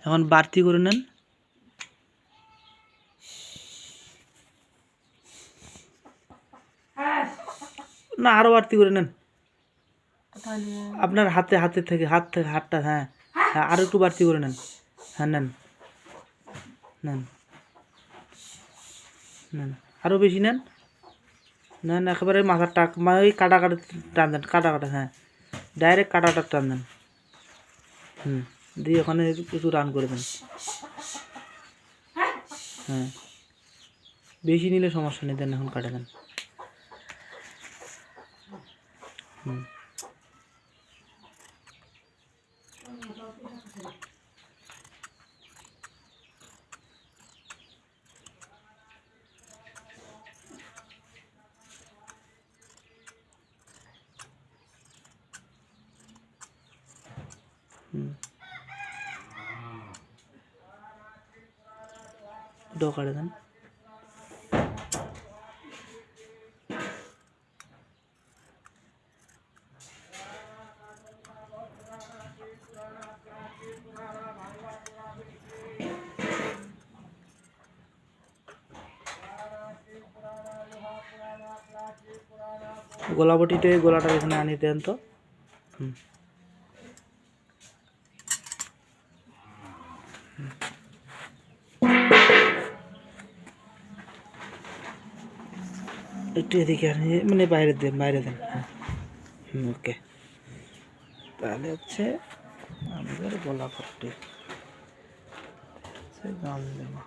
এখন বাড়তি করে নেন। হ্যাঁ। না আরও বাড়তি করে নেন। আপনার হাতে হাতে থেকে হাত থেকে হাতটা হ্যাঁ। হ্যাঁ। আরও একটু বাড়তি করে নেন। হ্যাঁ নেন। নেন। নেন। আরও বেশি নেন। নেন একেবারে মাথার টাক মানে ওই কাটা কাটা টান দেন কাটা কাটা হ্যাঁ। ডাইরেক্ট কাটাটা কাটা টান দেন। হুম, দিয়ে ওখানে কিছু রান করে দেন। হ্যাঁ বেশি নিলে সমস্যা নেই, দেন এখন কাটা দেন। হুম। হুম। দেন। গোলাপটিতে গোলাটা এখানে আনি দেন তো। হুম। একটু এদিকে মানে বাইরে দেন বাইরে দেন। হ্যাঁ ওকে। তাহলে হচ্ছে আমাদের গোলাপটি গান গামলিমা